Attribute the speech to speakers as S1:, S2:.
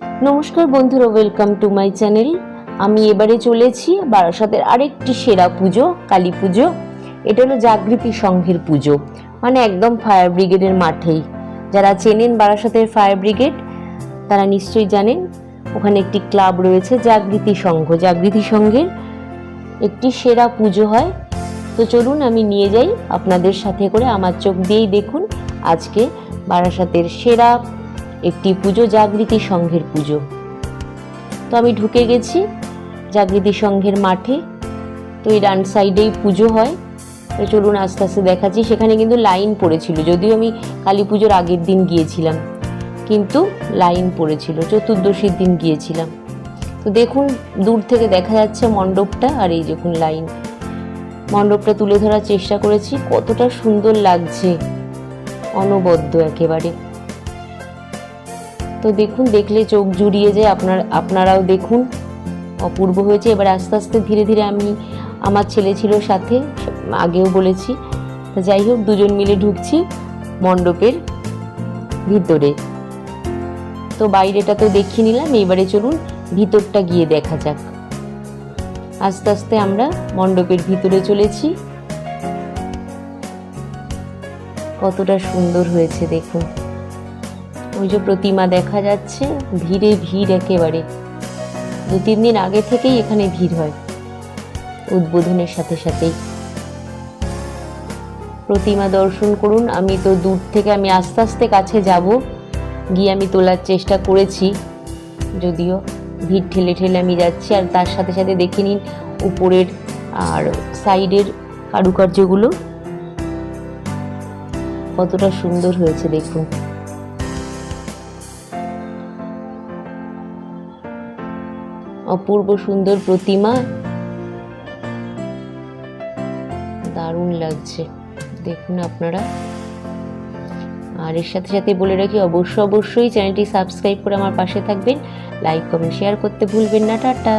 S1: নমস্কার বন্ধুরা welcome to my channel আমি এবারে চলেছি বারাসাতের আরেকটি সেরা পুজো, কালী পুজো। এটা হলো জাগৃতি সংঘের পুজো মানে একদম ফায়ার ব্রিগেডের মাঠেই। যারা চেনেন বারাসাতের ফায়ার ব্রিগেড তারা নিশ্চয়ই জানেন, ওখানে একটি ক্লাব রয়েছে জাগৃতি সংঘ। জাগৃতি সংঘের একটি সেরা পুজো হয়। তো চলুন আমি নিয়ে যাই, আপনাদের সাথে করে আমার চোখ দিয়েই দেখুন আজকে বারাসাতের সেরা একটি পুজো জাগৃতি সংঘের পুজো। তো আমি ঢুকে গেছি জাগৃতি সংঘের মাঠে। তো এই ডান সাইডেই পুজো হয়। তো চলুন আস্তে আস্তে দেখাচ্ছি। সেখানে কিন্তু লাইন পড়েছিল। যদিও আমি কালী পুজোর আগের দিন গিয়েছিলাম, কিন্তু লাইন পড়েছিল। চতুর্দশীর দিন গিয়েছিলাম। তো দেখুন, দূর থেকে দেখা যাচ্ছে মণ্ডপটা আর এই দেখুন লাইন। মণ্ডপটা তুলে ধরার চেষ্টা করেছি। কতটা সুন্দর লাগছে। অনবদ্য একেবারে। তো দেখুন, দেখলে চোখ জুড়িয়ে যায়, আপনার, আপনারাও দেখুন। অপূর্ব হয়েছে। এবার আস্তে আস্তে ধীরে ধীরে আমি আমার ছেলে ছিল সাথে, আগেও বলেছি। যাই হোক, দুজন মিলে ঢুকছি মণ্ডপের ভিতরে। তো বাইরেটা তো দেখিয়ে নিলাম, এবারে চলুন ভিতরটা গিয়ে দেখা যাক। আস্তে আস্তে আমরা মণ্ডপের ভিতরে চলেছি। কতটা সুন্দর হয়েছে, দেখুন। ওই যে প্রতিমা দেখা যাচ্ছে, ভিড়ে ভিড় একেবারে। দু তিন দিন আগে থেকেই এখানে ভিড় হয়, উদ্বোধনের সাথে সাথেই। প্রতিমা দর্শন করুন, আমি তো দূর থেকে আমি আস্তে আস্তে কাছে যাব, গিয়ে আমি তোলার চেষ্টা করেছি, যদিও ভিড় ঠেলে ঠেলে আমি যাচ্ছি, আর তার সাথে সাথে দেখে নিন উপরের আর সাইডের কারুকার্যগুলো। কতটা সুন্দর হয়েছে দেখুন। অপূর্ব সুন্দর প্রতিমা। দারুণ লাগছে। দেখুন আপনারা। আর এর সাথে সাথে বলে রাখি, অবশ্য অবশ্যই চ্যানেলটি সাবস্ক্রাইব করে আমার পাশে থাকবেন। লাইক, কমেন্ট, শেয়ার করতে ভুলবেন না। টাটা।